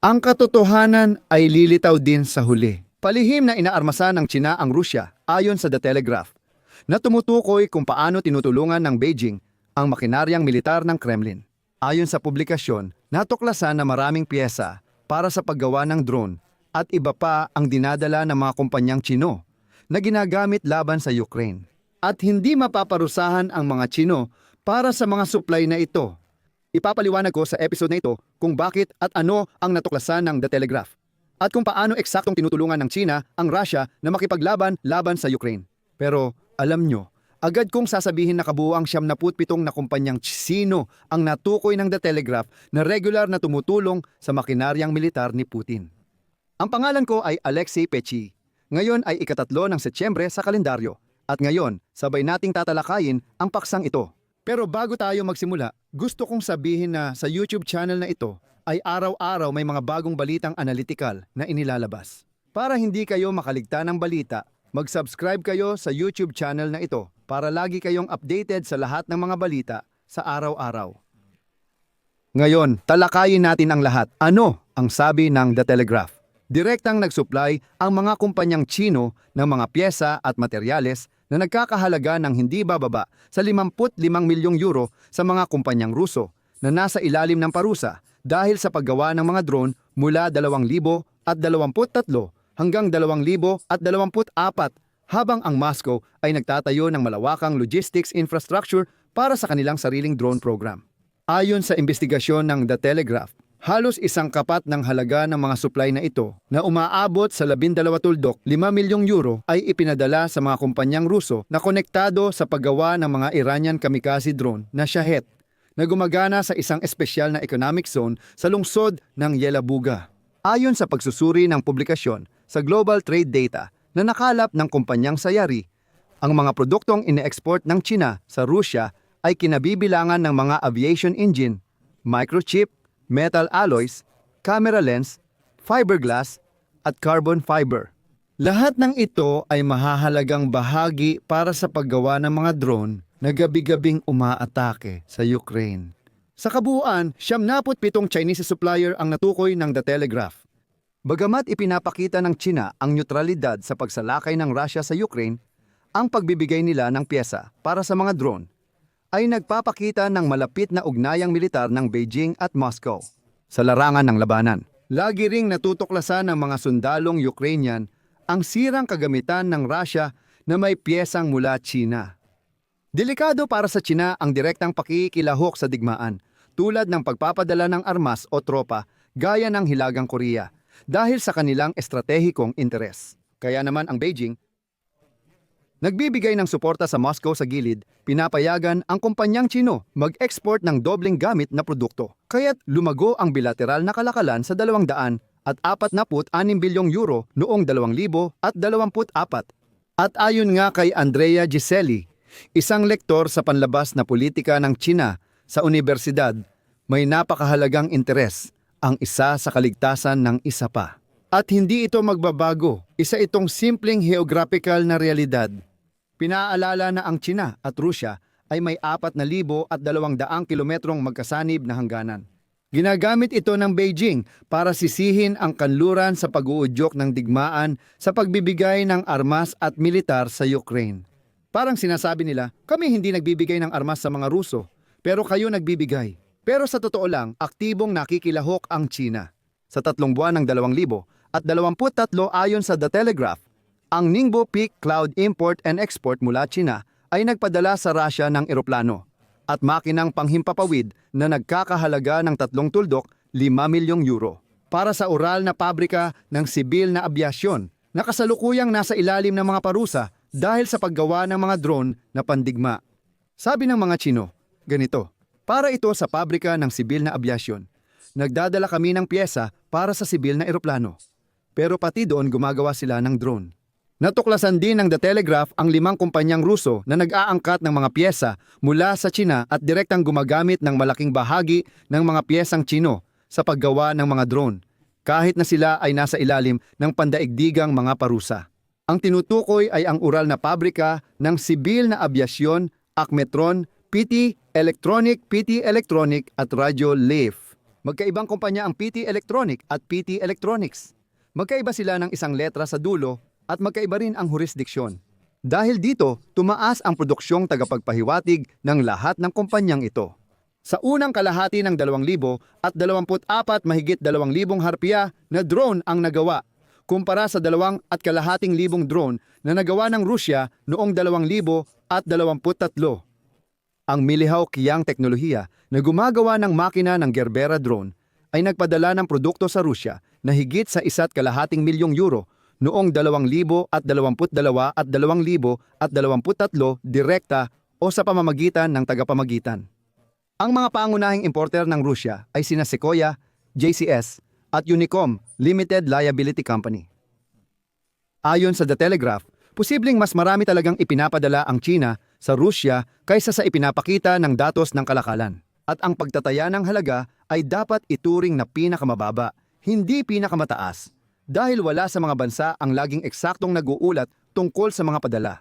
Ang katotohanan ay lilitaw din sa huli. Palihim na inaarmasan ng China ang Rusya ayon sa The Telegraph na tumutukoy kung paano tinutulungan ng Beijing ang makinaryang militar ng Kremlin. Ayon sa publikasyon, natuklasan na maraming pyesa para sa paggawa ng drone at iba pa ang dinadala ng mga kumpanyang Chino na ginagamit laban sa Ukraine. At hindi mapaparusahan ang mga Chino para sa mga supply na ito. Ipapaliwanag ko sa episode na ito kung bakit at ano ang natuklasan ng The Telegraph at kung paano eksaktong tinutulungan ng China ang Russia na makipaglaban laban sa Ukraine. Pero alam nyo, agad kong sasabihin na kabuo ang 77 na kumpanyang Sino ang natukoy ng The Telegraph na regular na tumutulong sa makinaryang militar ni Putin. Ang pangalan ko ay Alexei Pechi. Ngayon ay ikatatlo ng Setyembre sa kalendaryo. At ngayon, sabay nating tatalakayin ang paksang ito. Pero bago tayo magsimula, gusto kong sabihin na sa YouTube channel na ito ay araw-araw may mga bagong balitang analytical na inilalabas. Para hindi kayo makaligtan ng balita, mag-subscribe kayo sa YouTube channel na ito para lagi kayong updated sa lahat ng mga balita sa araw-araw. Ngayon, talakayin natin ang lahat. Ano ang sabi ng The Telegraph? Direktang nagsupply ang mga kumpanyang Chino ng mga pyesa at materyales na nagkakahalaga ng hindi bababa sa 55 milyong euro sa mga kumpanyang Ruso na nasa ilalim ng parusa dahil sa paggawa ng mga drone mula 2,000 at 23 hanggang 2,000 at 24 habang ang Moscow ay nagtatayo ng malawakang logistics infrastructure para sa kanilang sariling drone program. Ayon sa investigasyon ng The Telegraph, halos isang kapat ng halaga ng mga supply na ito na umaabot sa 12 tuldok 5 milyong euro ay ipinadala sa mga kumpanyang Ruso na konektado sa paggawa ng mga Iranian kamikaze drone na Shahed na gumagana sa isang espesyal na economic zone sa lungsod ng Yelabuga. Ayon sa pagsusuri ng publikasyon sa Global Trade Data na nakalap ng kumpanyang Sayari, ang mga produktong ine-export ng China sa Rusya ay kinabibilangan ng mga aviation engine, microchip, metal alloys, camera lens, fiberglass, at carbon fiber. Lahat ng ito ay mahahalagang bahagi para sa paggawa ng mga drone na gabi-gabing umaatake sa Ukraine. Sa kabuuan, siyam naput pitong Chinese supplier ang natukoy ng The Telegraph. Bagamat ipinapakita ng China ang neutralidad sa pagsalakay ng Russia sa Ukraine, ang pagbibigay nila ng pyesa para sa mga drone ay nagpapakita ng malapit na ugnayang militar ng Beijing at Moscow sa larangan ng labanan. Lagi ring natutuklasan ng mga sundalong Ukrainian ang sirang kagamitan ng Russia na may piyesang mula China. Delikado para sa China ang direktang pakikilahok sa digmaan tulad ng pagpapadala ng armas o tropa gaya ng Hilagang Korea dahil sa kanilang estratehikong interes. Kaya naman ang Beijing Nagbibigay ng suporta sa Moscow sa gilid, pinapayagan ang kumpanyang Chino mag-export ng dobleng gamit na produkto. Kaya't lumago ang bilateral na kalakalan sa 200 at 46 bilyong euro noong 2024. At ayon nga kay Andrea Giselli, isang lektor sa panlabas na politika ng China sa universidad, may napakahalagang interes ang isa sa kaligtasan ng isa pa. At hindi ito magbabago, isa itong simpleng geographical na realidad. Pinaalala na ang China at Rusya ay may 4,200 kilometrong magkasanib na hangganan. Ginagamit ito ng Beijing para sisihin ang kanluran sa pag-uudyok ng digmaan sa pagbibigay ng armas at militar sa Ukraine. Parang sinasabi nila, kami hindi nagbibigay ng armas sa mga Ruso, pero kayo nagbibigay. Pero sa totoo lang, aktibong nakikilahok ang China. Sa tatlong buwan ng 2000 at 23 ayon sa The Telegraph, ang Ningbo Peak Cloud Import and Export mula China ay nagpadala sa Russia ng eroplano at makinang panghimpapawid na nagkakahalaga ng tatlong tuldok 5 milyong euro para sa oral na pabrika ng sibil na abyasyon na kasalukuyang nasa ilalim ng mga parusa dahil sa paggawa ng mga drone na pandigma. Sabi ng mga Chino, ganito, para ito sa pabrika ng sibil na abyasyon, nagdadala kami ng pyesa para sa sibil na eroplano. Pero pati doon gumagawa sila ng drone. Natuklasan din ng The Telegraph ang limang kumpanyang Ruso na nag-aangkat ng mga pyesa mula sa China at direktang gumagamit ng malaking bahagi ng mga pyesang Chino sa paggawa ng mga drone, kahit na sila ay nasa ilalim ng pandaigdigang mga parusa. Ang tinutukoy ay ang ural na pabrika ng sibil na abyasyon, Akmetron, PT Electronic, PT Electronic at Radyo Leaf. Magkaibang kumpanya ang PT Electronic at PT Electronics. Magkaiba sila ng isang letra sa dulo at magkaiba rin ang jurisdiksyon. Dahil dito, tumaas ang produksyong tagapagpahiwatig ng lahat ng kumpanyang ito. Sa unang kalahati ng 2,000 at 24 mahigit 2,000 harpiya na drone ang nagawa, kumpara sa dalawang at kalahating libong drone na nagawa ng Rusya noong 2,000 at 23. Ang Milihaw Kiyang teknolohiya na gumagawa ng makina ng Gerbera drone ay nagpadala ng produkto sa Rusya na higit sa isa't kalahating milyong euro noong 2022 at 2023 direkta o sa pamamagitan ng tagapamagitan. Ang mga pangunahing importer ng Rusya ay sina Sequoia, JCS at Unicom Limited Liability Company. Ayon sa The Telegraph, posibleng mas marami talagang ipinapadala ang China sa Rusya kaysa sa ipinapakita ng datos ng kalakalan. At ang pagtataya ng halaga ay dapat ituring na pinakamababa, hindi pinakamataas, dahil wala sa mga bansa ang laging eksaktong nag-uulat tungkol sa mga padala.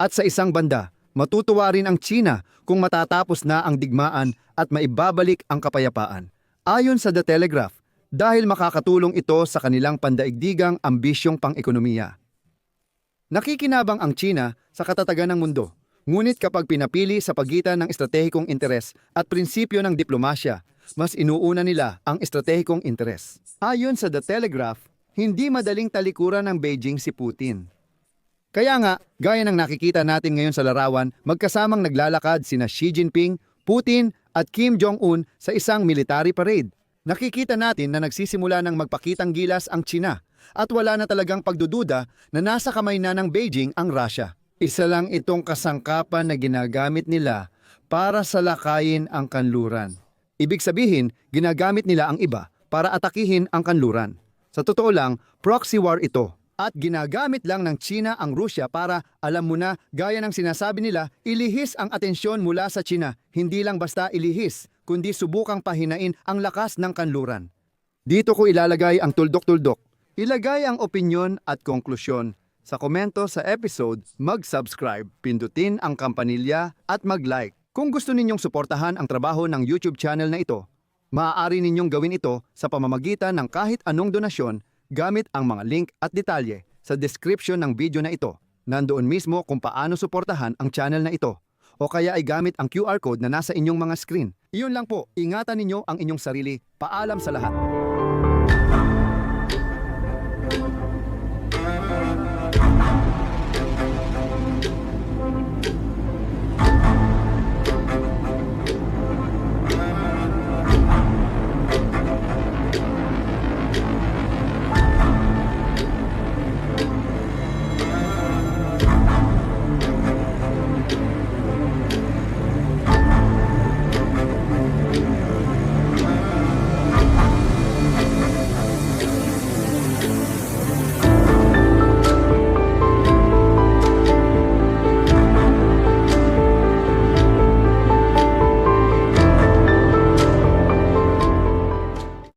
At sa isang banda, matutuwa rin ang China kung matatapos na ang digmaan at maibabalik ang kapayapaan. Ayon sa The Telegraph, dahil makakatulong ito sa kanilang pandaigdigang ambisyong pang-ekonomiya. Nakikinabang ang China sa katatagan ng mundo. Ngunit kapag pinapili sa pagitan ng estratehikong interes at prinsipyo ng diplomasya, mas inuuna nila ang estratehikong interes. Ayon sa The Telegraph, hindi madaling talikuran ng Beijing si Putin. Kaya nga, gaya ng nakikita natin ngayon sa larawan, magkasamang naglalakad sina Xi Jinping, Putin at Kim Jong-un sa isang military parade. Nakikita natin na nagsisimula ng magpakitang gilas ang China at wala na talagang pagdududa na nasa kamay na ng Beijing ang Russia. Isa lang itong kasangkapan na ginagamit nila para salakayin ang kanluran. Ibig sabihin, ginagamit nila ang iba para atakihin ang kanluran. Sa totoo lang, proxy war ito. At ginagamit lang ng China ang Rusya para, alam mo na, gaya ng sinasabi nila, ilihis ang atensyon mula sa China. Hindi lang basta ilihis, kundi subukang pahinain ang lakas ng kanluran. Dito ko ilalagay ang tuldok-tuldok. Ilagay ang opinyon at konklusyon. Sa komento sa episode, mag-subscribe, pindutin ang kampanilya at mag-like. Kung gusto ninyong suportahan ang trabaho ng YouTube channel na ito, maaari ninyong gawin ito sa pamamagitan ng kahit anong donasyon gamit ang mga link at detalye sa description ng video na ito. Nandoon mismo kung paano suportahan ang channel na ito o kaya ay gamit ang QR code na nasa inyong mga screen. Iyon lang po, ingatan ninyo ang inyong sarili. Paalam sa lahat.